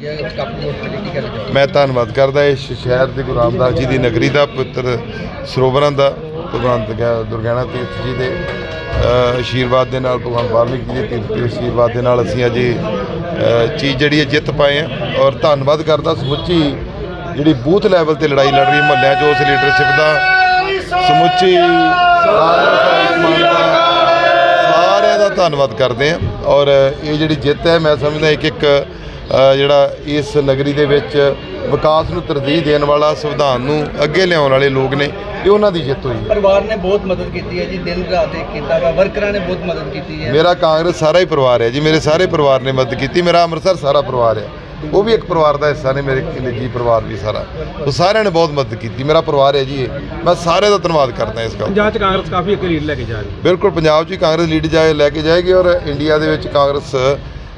ਚੁੱਕਿਆ ਹੈ ਕਾਫੀ ਵੋਟ ਕੀ ਕਹਿਣਾ ਚਾਹੋਗੇ? ਮੈਂ ਧੰਨਵਾਦ ਕਰਦਾ ਇਸ ਸ਼ਹਿਰ ਦੇ ਗੁਰੂ ਰਾਮਦਾਸ ਜੀ ਦੀ ਨਗਰੀ ਦਾ ਪੁੱਤਰ ਸਰੋਵਰਾਂ ਦਾ ਭਗਵਾਨ ਦੁਰਗਾ- ਦੁਰਗਿਆਣਾ ਤੀਰਥ ਜੀ ਦੇ ਆਸ਼ੀਰਵਾਦ ਦੇ ਨਾਲ, ਭਗਵਾਨ ਵਾਲਮੀਕੀ ਜੀ ਦੇ ਤੀਰਥ ਦੇ ਆਸ਼ੀਰਵਾਦ ਦੇ ਨਾਲ ਅਸੀਂ ਅੱਜ ਚੀਜ਼ ਜਿਹੜੀ ਹੈ ਜਿੱਤ ਪਾਏ ਆ ਔਰ ਧੰਨਵਾਦ ਕਰਦਾ ਸਮੁੱਚੀ ਜਿਹੜੀ ਬੂਥ ਲੈਵਲ ਤੇ ਲੜਾਈ ਲੜ ਰਹੀ ਮਹੱਲਿਆਂ 'ਚ, ਉਸ ਲੀਡਰਸ਼ਿਪ ਦਾ, ਸਮੁੱਚੀ ਸਾਰਿਆਂ ਦਾ ਧੰਨਵਾਦ ਕਰਦੇ ਆ ਔਰ ਇਹ ਜਿਹੜੀ ਜਿੱਤ ਹੈ, ਮੈਂ ਸਮਝਦਾ ਇੱਕ ਇੱਕ ਜਿਹੜਾ ਇਸ ਨਗਰੀ ਦੇ ਵਿੱਚ ਵਿਕਾਸ ਨੂੰ ਤਰਜੀਹ ਦੇਣ ਵਾਲਾ ਸੰਵਿਧਾਨ ਨੂੰ ਅੱਗੇ ਲਿਆਉਣ ਵਾਲੇ ਲੋਕ ਨੇ ਇਹ ਉਹਨਾਂ ਦੀ ਜਿੱਤ ਹੋਈ ਹੈ। ਪਰਿਵਾਰ ਨੇ ਬਹੁਤ ਮਦਦ ਕੀਤੀ ਹੈ ਜੀ ਦਿਨ ਰਾਤ ਇੱਕ ਕੀਤਾ ਵਾ ਵਰਕਰਾਂ ਨੇ ਬਹੁਤ ਮਦਦ ਕੀਤੀ ਹੈ। ਮੇਰਾ ਕਾਂਗਰਸ ਸਾਰਾ ਹੀ ਪਰਿਵਾਰ ਹੈ ਜੀ ਮੇਰੇ ਸਾਰੇ ਪਰਿਵਾਰ ਨੇ ਮਦਦ ਕੀਤੀ ਮੇਰਾ ਅੰਮ੍ਰਿਤਸਰ ਸਾਰਾ ਪਰਿਵਾਰ ਹੈ। ਉਹ ਵੀ ਇੱਕ ਪਰਿਵਾਰ ਦਾ ਹਿੱਸਾ ਨੇ ਮੇਰੇ ਨਿੱਜੀ ਪਰਿਵਾਰ ਵੀ ਸਾਰਾ। ਉਹ ਸਾਰਿਆਂ ਨੇ ਬਹੁਤ ਮਦਦ ਕੀਤੀ ਮੇਰਾ ਪਰਿਵਾਰ ਹੈ ਜੀ ਇਹ। ਮੈਂ ਸਾਰਿਆਂ ਦਾ ਧੰਨਵਾਦ ਕਰਦਾ ਇਸ ਗੱਲ ਦਾ। ਪੰਜਾਬ 'ਚ ਕਾਂਗਰਸ ਕਾਫੀ ਅੱਗੇ ਲੀਡ ਲੈ ਕੇ ਜਾ ਰਹੀ ਹੈ। ਬਿਲਕੁਲ ਪੰਜਾਬ 'ਚ ਕਾਂਗਰਸ ਲੀਡ ਜਾਏ ਲੈ ਕੇ ਜਾਏਗੀ ਔਰ ਇੰਡੀਆ ਦੇ ਵਿੱਚ ਕਾਂਗਰਸ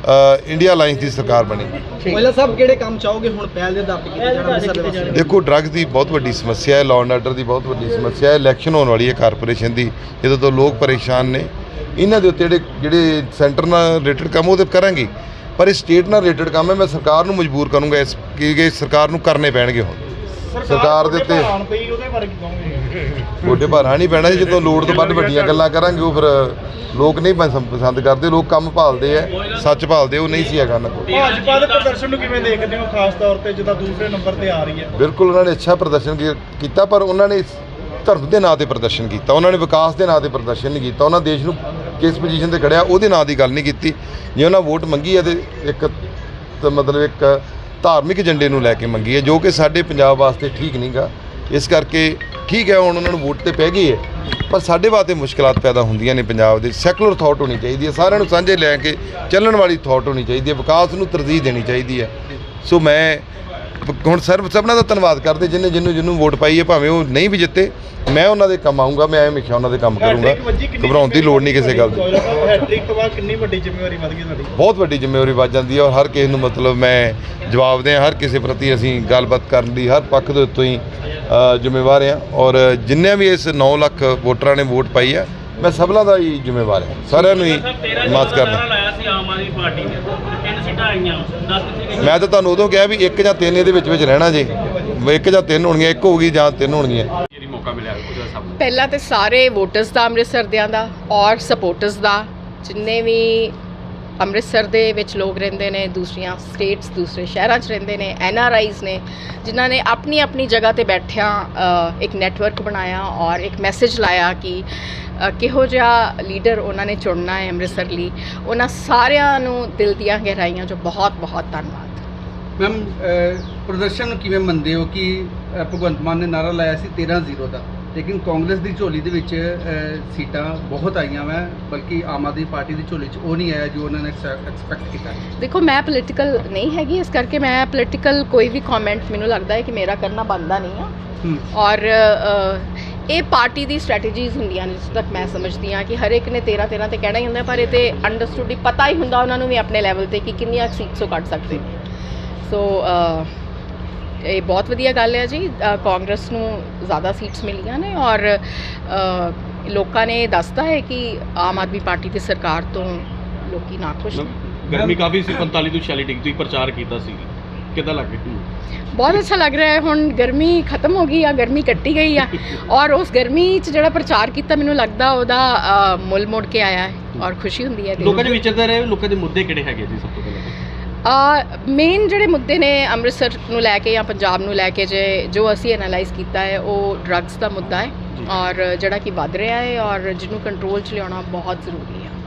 ਇੰਡੀਆ ਅਲਾਈਅੰਸ ਦੀ ਸਰਕਾਰ ਬਣੀ। ਪਹਿਲਾਂ ਸਭ ਕਿਹੜੇ ਕੰਮ ਚਾਹੋਗੇ? ਹੁਣ ਪਹਿਲ ਦੇ ਆਧਾਰ ਤੇ ਜਾਣ ਅੰਮ੍ਰਿਤਸਰ ਦੇ ਵਾਸਤੇ ਦੇਖੋ ਡਰੱਗਸ ਦੀ ਬਹੁਤ ਵੱਡੀ ਸਮੱਸਿਆ ਹੈ ਲਾਅ ਐਂਡ ਆਰਡਰ ਦੀ ਬਹੁਤ ਵੱਡੀ ਸਮੱਸਿਆ ਹੈ ਇਲੈਕਸ਼ਨ ਹੋਣ ਵਾਲੀ ਹੈ ਕਾਰਪੋਰੇਸ਼ਨ ਦੀ ਇਹਦੇ ਤੋਂ ਲੋਕ ਪਰੇਸ਼ਾਨ ਨੇ। ਇਹਨਾਂ ਦੇ ਉੱਤੇ ਜਿਹੜੇ ਜਿਹੜੇ ਸੈਂਟਰ ਨਾਲ ਰਿਲੇਟਡ ਕੰਮ ਉਹ ਤੇ ਕਰਾਂਗੇ। ਪਰ ਇਹ ਸਟੇਟ ਨਾਲ ਰਿਲੇਟਡ ਕੰਮ ਹੈ ਮੈਂ ਸਰਕਾਰ ਨੂੰ ਮਜਬੂਰ ਕਰੂੰਗਾ ਇਸ ਕਿ ਕਿ ਸਰਕਾਰ ਨੂੰ ਕਰਨੇ ਪੈਣਗੇ ਹੁਣ। ਸਰਕਾਰ ਦੇ ਉੱਤੇ ਪਈ ਉਹਦੇ ਬਾਰੇ ਕੀ ਕਹੋਗੇ ਗੋਡੇ ਭਾਰਾ ਨਹੀਂ ਪੈਣਾ ਜੀ, ਜਦੋਂ ਲੋੜ ਤੋਂ ਵੱਧ ਵੱਡੀਆਂ ਗੱਲਾਂ ਕਰਾਂਗੇ ਉਹ ਫਿਰ ਲੋਕ ਨਹੀਂ ਪਸੰ- ਪਸੰਦ ਕਰਦੇ ਲੋਕ ਕੰਮ ਭਾਲਦੇ ਆ ਸੱਚ ਭਾਲਦੇ ਉਹ ਨਹੀਂ ਸੀ ਹੈਗਾ ਨਾ ਭਾਜਪਾ ਦੇ ਪ੍ਰਦਰਸ਼ਨ ਨੂੰ ਕਿਵੇਂ ਦੇਖਦੇ ਹੋ ਖਾਸ ਤੌਰ ਤੇ ਜਿੱਦਾਂ ਦੂਸਰੇ ਨੰਬਰ ਤੇ ਆ ਰਹੀ ਹੈ? ਬਿਲਕੁਲ ਉਹਨਾਂ ਨੇ ਅੱਛਾ ਪ੍ਰਦਰਸ਼ਨ ਕੀ- ਕੀਤਾ ਪਰ ਉਹਨਾਂ ਨੇ ਧਰਮ ਦੇ ਨਾਂ ਤੇ ਪ੍ਰਦਰਸ਼ਨ ਕੀਤਾ ਉਹਨਾਂ ਨੇ ਵਿਕਾਸ ਦੇ ਨਾਂ ਤੇ ਪ੍ਰਦਰਸ਼ਨ ਨਹੀਂ ਕੀਤਾ ਉਹਨਾਂ ਦੇਸ਼ ਨੂੰ ਕਿਸ ਪੋਜੀਸ਼ਨ ਤੇ ਖੜਿਆ ਉਹਦੇ ਨਾਂ ਦੀ ਗੱਲ ਨਹੀਂ ਕੀਤੀ। ਜੇ ਉਹਨਾਂ ਵੋਟ ਮੰਗੀ ਹੈ ਤੇ ਇੱਕ ਤਾਂ ਮਤਲਬ ਇੱਕ ਧਾਰਮਿਕ ਏਜੰਡੇ ਨੂੰ ਲੈ ਕੇ ਮੰਗੀ ਹੈ, ਜੋ ਕਿ ਸਾਡੇ ਪੰਜਾਬ ਵਾਸਤੇ ਠੀਕ ਨਹੀਂਗਾ ਇਸ ਕਰਕੇ ਠੀਕ ਹੈ, ਹੁਣ ਉਹਨਾਂ ਨੂੰ ਵੋਟ ਤੇ ਪੈ ਗਈ ਹੈ, ਪਰ ਸਾਡੇ ਵਾਸਤੇ ਮੁਸ਼ਕਲਾਂ ਪੈਦਾ ਹੁੰਦੀਆਂ ਨੇ ਪੰਜਾਬ ਦੇ। ਸੈਕੂਲਰ ਥਾਟ ਹੋਣੀ ਚਾਹੀਦੀ ਹੈ, ਸਾਰਿਆਂ ਨੂੰ ਸਾਂਝੇ ਲੈ ਕੇ ਚੱਲਣ ਵਾਲੀ ਥਾਟ ਹੋਣੀ ਚਾਹੀਦੀ ਹੈ, ਵਿਕਾਸ ਨੂੰ ਤਰਜੀਹ ਦੇਣੀ ਚਾਹੀਦੀ ਹੈ। ਸੋ ਮੈਂ ਹੁਣ ਸਰਬ ਸਭਨਾਂ ਦਾ ਧੰਨਵਾਦ ਕਰਦੇ ਜਿੰਨੇ ਜਿਹਨੂੰ ਜਿਹਨੂੰ ਵੋਟ ਪਾਈ ਹੈ ਭਾਵੇਂ ਉਹ ਨਹੀਂ ਵੀ ਜਿੱਤੇ ਮੈਂ ਉਹਨਾਂ ਦੇ ਕੰਮ ਆਉਂਗਾ ਮੈਂ ਹਮੇਸ਼ਾ ਉਹਨਾਂ ਦੇ ਕੰਮ ਕਰੂੰਗਾ। ਘਬਰਾਉਣ ਦੀ ਲੋੜ ਨਹੀਂ ਕਿਸੇ ਗੱਲ ਦੀ। ਹੈਟ੍ਰਿਕ ਤੋਂ ਬਾਅਦ ਕਿੰਨੀ ਵੱਡੀ ਜ਼ਿੰਮੇਵਾਰੀ ਵੱਧ ਗਈ ਤੁਹਾਡੀ? ਬਹੁਤ ਵੱਡੀ ਜ਼ਿੰਮੇਵਾਰੀ ਵੱਜ ਜਾਂਦੀ ਹੈ ਔਰ ਹਰ ਕਿਸੇ ਨੂੰ ਮਤਲਬ ਮੈਂ ਜਵਾਬ ਦੇ ਹਰ ਕਿਸੇ ਪ੍ਰਤੀ ਅਸੀਂ ਗੱਲਬਾਤ ਕਰਨ ਦੀ ਹਰ ਪੱਖ ਦੇ ਉੱਤੋਂ ਹੀ ਜ਼ਿੰਮੇਵਾਰ ਹਾਂ। ਔਰ ਜਿੰਨੇ ਵੀ ਇਸ 9 ਲੱਖ ਵੋਟਰਾਂ ਨੇ ਵੋਟ ਪਾਈ ਹੈ ਮੈਂ ਸਭਨਾਂ ਦਾ ਹੀ ਜ਼ਿੰਮੇਵਾਰ ਹਾਂ। ਸਾਰਿਆਂ ਨੂੰ ਹੀ ਮਾਫ ਕਰਨਾ ਲਾਇਆ ਸੀ ਆਮ ਆਦਮੀ ਪਾਰਟੀ ਨੇ। ਤਿੰਨ ਸੀਟਾਂ ਆਈਆਂ 10 ਕਿੱਥੇ ਗਈਆਂ ਮੈਂ ਤਾਂ ਤੁਹਾਨੂੰ ਉਦੋਂ ਕਿਹਾ ਵੀ ਇੱਕ ਜਾਂ ਤਿੰਨ ਇਹਦੇ ਵਿੱਚ ਵਿੱਚ ਰਹਿਣਾ ਜੇ। ਇੱਕ ਜਾਂ ਤਿੰਨ ਹੋਣਗੀਆਂ ਇੱਕ ਹੋਊਗੀ ਜਾਂ ਤਿੰਨ ਹੋਣਗੀਆਂ। ਪਹਿਲਾਂ ਤੇ ਸਾਰੇ ਵੋਟਰਸ ਦਾ ਅੰਮ੍ਰਿਤਸਰ ਦਿਆਂ ਦਾ ਔਰ ਸਪੋਰਟਰਸ ਦਾ। ਜਿੰਨੇ ਵੀ ਅੰਮ੍ਰਿਤਸਰ ਦੇ ਵਿੱਚ ਲੋਕ ਰਹਿੰਦੇ ਨੇ ਦੂਸਰੀਆਂ ਸਟੇਟਸ ਦੂਸਰੇ ਸ਼ਹਿਰਾਂ 'ਚ ਰਹਿੰਦੇ ਨੇ ਐਨ ਆਰ ਆਈਜ਼ ਨੇ ਜਿਨ੍ਹਾਂ ਨੇ ਆਪਣੀ ਆਪਣੀ ਜਗ੍ਹਾ ਤੇ ਬੈਠਿਆਂ ਇੱਕ ਨੈਟਵਰਕ ਬਣਾਇਆ ਔਰ ਇੱਕ ਮੈਸੇਜ ਲਾਇਆ ਕਿ ਕਿਹੋ ਜਿਹਾ ਲੀਡਰ ਉਹਨਾਂ ਨੇ ਚੁਣਨਾ ਹੈ ਅੰਮ੍ਰਿਤਸਰ ਲਈ ਉਹਨਾਂ ਸਾਰਿਆਂ ਨੂੰ ਦਿਲ ਦੀਆਂ ਗਹਿਰਾਈਆਂ 'ਚੋਂ ਬਹੁਤ ਬਹੁਤ ਧੰਨਵਾਦ। ਮੈਮ ਪ੍ਰਦਰਸ਼ਨ ਨੂੰ ਕਿਵੇਂ ਮੰਨਦੇ ਹੋ ਕਿ ਭਗਵੰਤ ਮਾਨ ਨੇ ਨਾਰਾ ਲਾਇਆ ਸੀ 13-0 ਦਾ ਲੇਕਿਨ ਕਾਂਗਰਸ ਦੀ ਝੋਲੀ ਦੇ ਵਿੱਚ ਸੀਟਾਂ ਬਹੁਤ ਆਈਆਂ ਵਾ ਬਲਕਿ ਆਮ ਆਦਮੀ ਪਾਰਟੀ ਦੀ ਝੋਲੀ 'ਚ ਉਹ ਨਹੀਂ ਆਇਆ ਜੋ ਉਹਨਾਂ ਨੇ ਐਕਸਪੈਕਟ ਕੀਤਾ। ਦੇਖੋ ਮੈਂ ਪੋਲੀਟੀਕਲ ਨਹੀਂ ਹੈਗੀ ਇਸ ਕਰਕੇ ਮੈਂ ਪੋਲੀਟੀਕਲ ਕੋਈ ਵੀ ਕਮੈਂਟ ਮੈਨੂੰ ਲੱਗਦਾ ਹੈ ਕਿ ਮੇਰਾ ਕਰਨਾ ਬਣਦਾ ਨਹੀਂ ਆ। ਔਰ ਇਹ ਪਾਰਟੀ ਦੀ ਸਟ੍ਰੈਟੇਜੀਜ਼ ਹੁੰਦੀਆਂ ਨੇ ਜਿਸ ਤੱਕ ਮੈਂ ਸਮਝਦੀ ਹਾਂ ਕਿ ਹਰ ਇੱਕ ਨੇ 13 13 ਤੇ ਕਹਿਣਾ ਹੀ ਹੁੰਦਾ ਪਰ ਇਹ ਤੇ ਅੰਡਰਸਟੂਡ ਹੀ ਪਤਾ ਹੀ ਹੁੰਦਾ ਉਹਨਾਂ ਨੂੰ ਵੀ ਆਪਣੇ ਲੈਵਲ ਤੇ ਕਿ ਕਿੰਨੀਆਂ ਸੀਟਸ ਉਹ ਕੱਢ ਸਕਦੇ ਨੇ। ਸੋ ਇਹ ਬਹੁਤ ਵਧੀਆ ਗੱਲ ਹੈ ਜੀ ਕਾਂਗਰਸ ਨੂੰ ਜ਼ਿਆਦਾ ਸੀਟਸ ਮਿਲੀਆਂ ਨੇ ਔਰ ਲੋਕਾਂ ਨੇ ਦੱਸਦਾ ਹੈ ਕਿ ਆਮ ਆਦਮੀ ਪਾਰਟੀ ਦੀ ਸਰਕਾਰ ਤੋਂ ਲੋਕੀ ਨਾਖੁਸ਼ ਨੇ ਗਰਮੀ ਕਾਫੀ ਸੀ 45 ਤੋਂ 46 ਡਿਗਰੀ ਪ੍ਰਚਾਰ ਕੀਤਾ ਸੀ। ਕਿੱਦਾਂ ਲੱਗ ਰਿਹਾ ਬਹੁਤ ਅੱਛਾ ਲੱਗ ਰਿਹਾ ਹੈ। ਹੁਣ ਗਰਮੀ ਖਤਮ ਹੋ ਗਈ ਆ ਗਰਮੀ ਕੱਟੀ ਗਈ ਆ। ਔਰ ਉਸ ਗਰਮੀ 'ਚ ਜਿਹੜਾ ਪ੍ਰਚਾਰ ਕੀਤਾ ਮੈਨੂੰ ਲੱਗਦਾ ਉਹਦਾ ਮੁੱਲ ਮੋੜ ਕੇ ਆਇਆ ਹੈ ਔਰ ਖੁਸ਼ੀ ਹੁੰਦੀ ਹੈ ਲੋਕਾਂ ਦੇ ਵਿਚਰਦੇ ਰਹੇ ਲੋਕਾਂ ਦੇ ਮੁੱਦੇ ਕਿਹੜੇ ਹੈਗੇ ਜੀ ਸਭ ਤੋਂ ਪਹਿਲਾਂ? ਆ ਮੇਨ ਜਿਹੜੇ ਮੁੱਦੇ ਨੇ ਅੰਮ੍ਰਿਤਸਰ ਨੂੰ ਲੈ ਕੇ ਜਾਂ ਪੰਜਾਬ ਨੂੰ ਲੈ ਕੇ ਜੇ ਜੋ ਅਸੀਂ ਐਨਾਲਾਈਜ਼ ਕੀਤਾ ਹੈ ਉਹ ਡਰੱਗਸ ਦਾ ਮੁੱਦਾ ਹੈ ਔਰ ਜਿਹੜਾ ਕਿ ਵੱਧ ਰਿਹਾ ਹੈ ਔਰ ਜਿਹਨੂੰ ਕੰਟਰੋਲ 'ਚ ਲਿਆਉਣਾ ਬਹੁਤ ਜ਼ਰੂਰੀ ਹੈ।